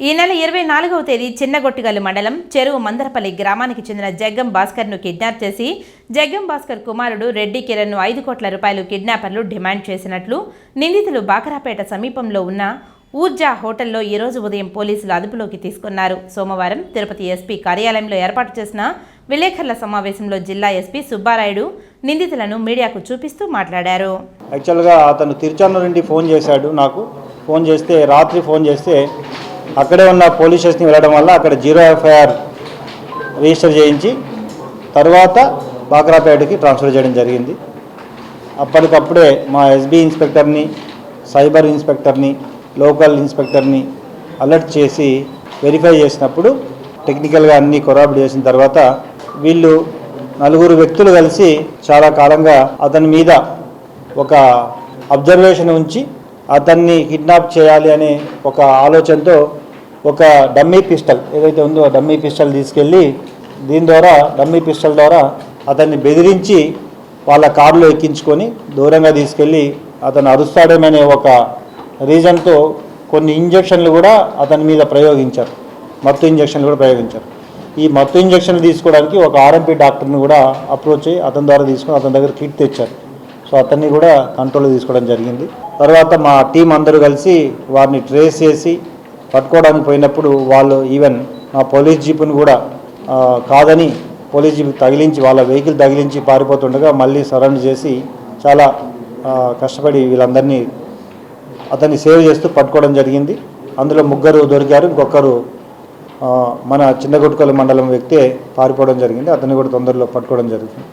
ఈ నెల ఇరవై నాలుగవ తేదీ చిన్నగొట్టిగల్లు మండలం చెరువు మందరపల్లి గ్రామానికి చెందిన జగ్గం భాస్కర్ను కిడ్నాప్ చేసి జగ్గం భాస్కర్ కుమారుడు రెడ్డి కిరణ్ను ఐదు కోట్ల రూపాయలు కిడ్నాపర్లు డిమాండ్ చేసినట్లు నిందితులు బాకరాపేట సమీపంలో ఉన్న ఊర్జా హోటల్లో ఈరోజు ఉదయం పోలీసులు అదుపులోకి తీసుకున్నారు. సోమవారం తిరుపతి ఎస్పీ కార్యాలయంలో ఏర్పాటు చేసిన విలేకరుల సమావేశంలో జిల్లా ఎస్పీ సుబ్బారాయుడు నిందితులను మీడియాకు చూపిస్తూ మాట్లాడారు. యాక్చువల్గా అతను తిరుచానూరు నుండి ఫోన్ చేశాడు నాకు. ఫోన్ చేస్తే రాత్రి ఫోన్ చేస్తే అక్కడే ఉన్న పోలీస్ స్టేషన్కి వెళ్ళడం వల్ల అక్కడ జీరో ఎఫ్ఐఆర్ రిజిస్టర్ చేయించి తర్వాత బాక్రాపేటకి ట్రాన్స్ఫర్ చేయడం జరిగింది. అప్పటికప్పుడే మా ఎస్బీ ఇన్స్పెక్టర్ని సైబర్ ఇన్స్పెక్టర్ని లోకల్ ఇన్స్పెక్టర్ని అలర్ట్ చేసి వెరిఫై చేసినప్పుడు టెక్నికల్గా అన్ని కొరాబిట్ చేసిన తర్వాత వీళ్ళు నలుగురు వ్యక్తులు కలిసి చాలా కాలంగా అతని మీద ఒక అబ్జర్వేషన్ ఉంచి అతన్ని కిడ్నాప్ చేయాలి అనే ఒక ఆలోచనతో ఒక డమ్మీ పిస్టల్ ఏదైతే ఉందో ఆ డమ్మీ పిస్టల్ తీసుకెళ్ళి దీని ద్వారా డమ్మీ పిస్టల్ ద్వారా అతన్ని బెదిరించి వాళ్ళ కారులో ఎక్కించుకొని దూరంగా తీసుకెళ్ళి అతను అరుస్తాడేమనే ఒక రీజన్తో కొన్ని ఇంజక్షన్లు కూడా అతని మీద ప్రయోగించారు. మత్తు ఇంజక్షన్లు కూడా ప్రయోగించారు. ఈ మత్తు ఇంజక్షన్లు తీసుకోవడానికి ఒక ఆర్ఎంపీ డాక్టర్ని కూడా అప్రోచ్ అయ్యి అతని ద్వారా తీసుకొని అతని దగ్గర కిట్ తెచ్చారు. సో అతన్ని కూడా కంట్రోల్ తీసుకోవడం జరిగింది. తర్వాత మా టీం అందరూ కలిసి వారిని ట్రేస్ చేసి పట్టుకోవడానికి పోయినప్పుడు వాళ్ళు ఈవెన్ మా పోలీస్ జీపును కూడా కాదని పోలీస్ జీప్ తగిలించి వాళ్ళ వెహికల్ తగిలించి పారిపోతుండగా మళ్ళీ సరౌండ్ చేసి చాలా కష్టపడి వీళ్ళందరినీ అతన్ని సేవ్ చేస్తూ పట్టుకోవడం జరిగింది. అందులో ముగ్గురు దొరికారు ఇంకొకరు మన చిన్నగుట్కల మండలం వ్యక్తే పారిపోవడం జరిగింది. అతన్ని కూడా తొందరలో పట్టుకోవడం జరిగింది